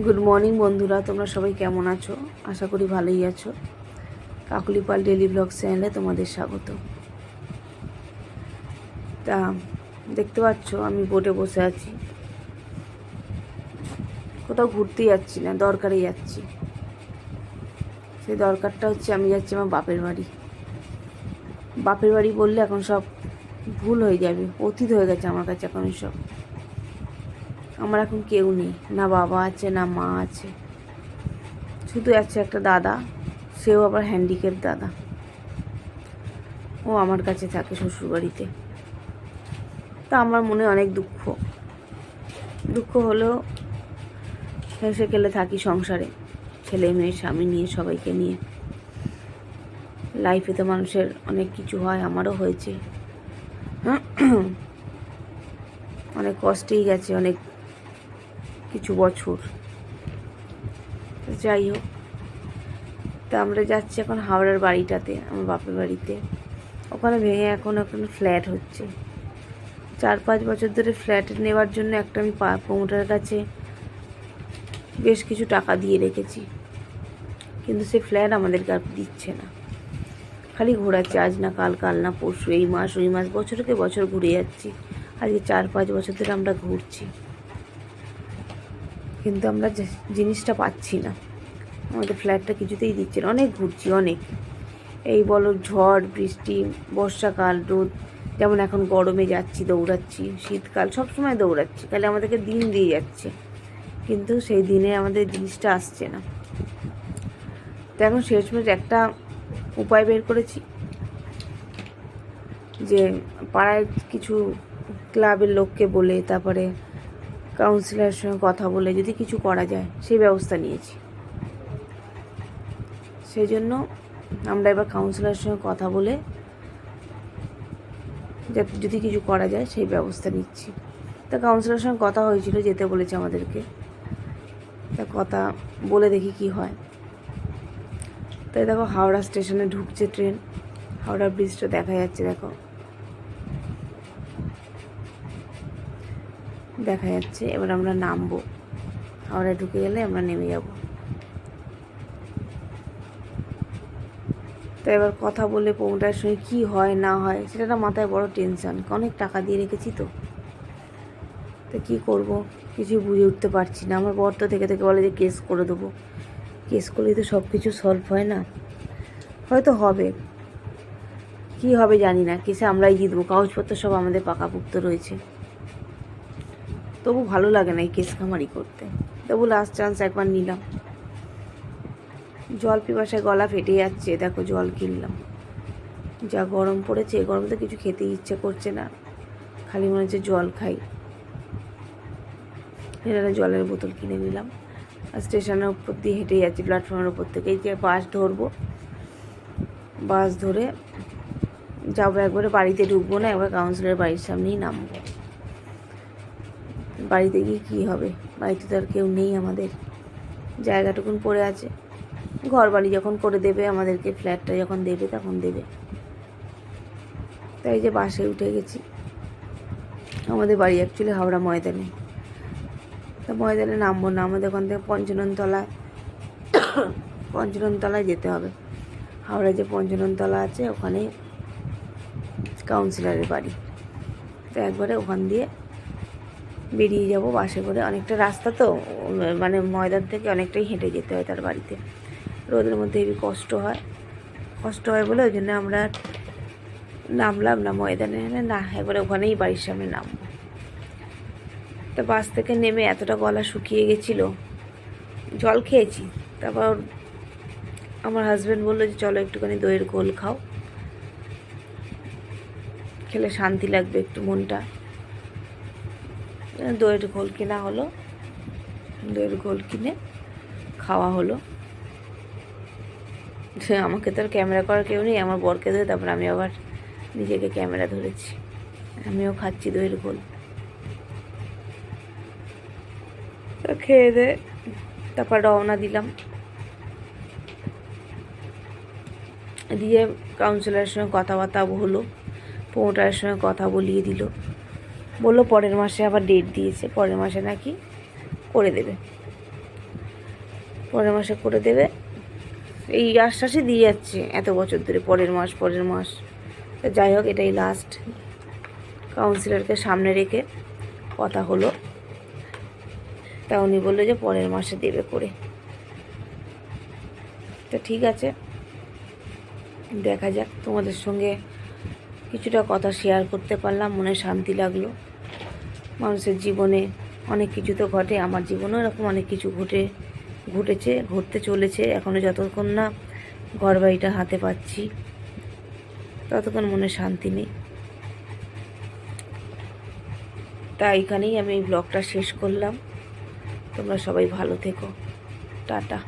Good morning বন্ধুরা। তোমরা সবাই কেমন আছো? আশা করি ভালোই আছো। কাকুলিপাল ডেলি ব্লগ চ্যানেলে তোমাদের স্বাগত। তা, দেখতে পাচ্ছ, আমি বোটে বসে আছি। কোথাও ঘুরতে যাচ্ছি না, দরকারে যাচ্ছি। সেই দরকারটা হচ্ছে আমি যাচ্ছি আমার বাপের বাড়ি। বাপের বাড়ি বললে এখন সব ভুল হয়ে যাবে, অতীত হয়ে গেছে আমার কাছে এখন সব। আমার এখন কেউ নেই, না বাবা আছে, না মা আছে। শুধু আছে একটা দাদা, সেও আবার হ্যান্ডিক্যাপ দাদা। ও আমার কাছে থাকে শ্বশুরবাড়িতে। তা আমার মনে অনেক দুঃখ। দুঃখ হলেও হেসে গেলে থাকি সংসারে, ছেলে মেয়ে, স্বামী নিয়ে, সবাইকে নিয়ে। লাইফে তো মানুষের অনেক কিছু হয়, আমারও হয়েছে। অনেক কষ্টেই গেছে, অনেক কিছু বছর। যাই হোক, তা আমরা যাচ্ছি এখন হাওড়ার বাড়িটাতে, আমার বাপের বাড়িতে। ওখানে ভেঙে এখন এখন ফ্ল্যাট হচ্ছে। চার পাঁচ বছর ধরে ফ্ল্যাট নেওয়ার জন্য একটা আমি প্রমোটারের কাছে বেশ কিছু টাকা দিয়ে রেখেছি। কিন্তু সে ফ্ল্যাট আমাদেরকে আর দিচ্ছে না। খালি ঘোরাচ্ছে আজ না, কাল কাল না, পরশু, এই মাস, ওই মাস বছরকে বছর ঘুরে যাচ্ছি। আজকে চার পাঁচ বছর ধরে আমরা ঘুরছি। কিন্তু আমরা জিনিসটা পাচ্ছি না। আমাদের ফ্ল্যাটটা কিছুতেই দিচ্ছে না। অনেক ঘুরছি, অনেক। এই বলো ঝড়, বৃষ্টি, বর্ষাকাল, রোদ, যেমন এখন গরমে যাচ্ছি, দৌড়াচ্ছি, শীতকাল সব সময় দৌড়াচ্ছি তাহলে আমাদেরকে দিন দিয়ে যাচ্ছে। কিন্তু সেই দিনে আমাদের জিনিসটা আসছে না। তো এখন শেষমেশ একটা উপায় বের করেছি, যে পাড়ায় কিছু ক্লাবের লোককে বলে, তারপরে কাউন্সিলরের সঙ্গে কথা বলে যদি কিছু করা যায়, সেই ব্যবস্থা নিয়েছি। সেই জন্য আমরা এবার কাউন্সিলরের সঙ্গে কথা বলে যাতে যদি কিছু করা যায়, সেই ব্যবস্থা নিচ্ছি। তা কাউন্সিলরের সঙ্গে কথা হয়েছিল, যেতে বলেছে আমাদেরকে। তা কথা বলে দেখি কি হয়। তাই দেখো, হাওড়া স্টেশনে ঢুকছে ট্রেন। হাওড়া ব্রিজটা দেখা যাচ্ছে, দেখো। দেখা যাচ্ছে, এবার আমরা নামবো। হাওড়ায় ঢুকে গেলে আমরা নেমে যাব। তো এবার কথা বলে পৌঁটার সঙ্গে কী হয়, না হয়, সেটা মাথায় বড় টেনশান অনেক টাকা দিয়ে রেখেছি তো। তো কী করব? কিছুই বুঝে উঠতে পারছি না। আমার বর তো থেকে থেকে বলে যে কেস করে দেবো। কেস করলেই তো সব কিছু সলভ হয় না। হয়তো হবে। কি হবে জানি না। কেসে আমরাই জিতবো। কাগজপত্র সব আমাদের পাকাপুক্ত রয়েছে। তবু ভালো লাগে না এই কেস খামারি করতে। তবু লাস্ট চান্স একবার নিলাম। জল পিপাসায় গলা ফেটে যাচ্ছে, দেখো জল কিনলাম। যা গরম পড়েছে, এই গরমে তো কিছু খেতে ইচ্ছে করছে না। খালি মনে হচ্ছে জল খাই। এখানে জলের বোতল কিনে নিলাম। আর স্টেশনের উপর দিয়ে হেঁটে যাচ্ছি প্ল্যাটফর্মের উপর থেকে। এই যে বাস ধরবো। বাস ধরে যাব, একবারে বাড়িতে ঢুকবো না, একবার কাউন্সিলের বাড়ির সামনেই নামবো। বাড়িতে গিয়ে কী হবে? বাড়িতে তো আর কেউ নেই আমাদের। জায়গাটুকুন পড়ে আছে। ঘর বাড়ি যখন করে দেবে, আমাদেরকে ফ্ল্যাটটা যখন দেবে, তখন দেবে। তাই যে বাসে উঠে গেছি। আমাদের বাড়ি অ্যাকচুয়ালি হাওড়া ময়দানে। তা ময়দানে নামবো না, আমাদের ওখান থেকে পঞ্চননতলা পঞ্চননতলায় যেতে হবে। হাওড়ায় যে পঞ্চননতলা আছে, ওখানে কাউন্সিলরের বাড়ি। তো একবারে ওখান দিয়ে বেরিয়ে যাব বাসে করে। অনেকটা রাস্তা তো মানে ময়দান থেকে অনেকটাই হেঁটে যেতে হয় তার বাড়িতে। রোদের মধ্যে হেবি কষ্ট হয়। কষ্ট হয় বলে ওই জন্য আমরা নামলাম না ময়দানে। না একবারে ওখানেই বাড়ির সামনে নামবো। তা বাস থেকে নেমে এতটা গলা শুকিয়ে গেছিল। জল খেয়েছি। তারপর আমার হাজব্যান্ড বলল যে, চলো একটুখানি দইয়ের গোল খাও। খেলে শান্তি লাগবে একটু মনটা। দইয়ের ঘোল কেনা হলো। দইয়ের ঘোল কিনে খাওয়া হলো। আমাকে তো আর ক্যামেরা করার কেউ নেই, আমার বরকে ধরে তারপর আমি আবার নিজেকে ক্যামেরা ধরেছি। আমিও খাচ্ছি দইয়ের ঘোল। খেয়ে দে, তারপর রওনা দিলাম। দিয়ে কাউন্সিলরের সঙ্গে কথাবার্তা হলো প্রোমোটারের সঙ্গে কথা বলিয়ে দিল। বলল পরের মাসে আবার ডেট দিয়েছে, পরের মাসে নাকি করে দেবে। পরের মাসে করে দেবে। এই আশ্বাসই দিয়ে যাচ্ছে এত বছর ধরে, পরের মাস পরের মাস। যাই হোক, এটাই লাস্ট কাউন্সিলরকে সামনে রেখে কথা হলো। তা উনি বলল যে পরের মাসে দেবে করে। তো ঠিক আছে, দেখা যাক। তোমাদের সঙ্গে কিছুটা কথা শেয়ার করতে পারলাম, মনে শান্তি লাগল। মানুষের জীবনে অনেক কিছু তো ঘটে, আমার জীবনেও এরকম অনেক কিছু ঘটে, ঘটেছে, ঘটতে চলেছে। এখনও যতক্ষণ না ঘর বাড়িটা হাতে পাচ্ছি, ততক্ষণ মনে শান্তি নেই। তাই এখানেই আমি এই ব্লগটা শেষ করলাম। তোমরা সবাই ভালো থেকো। টাটা।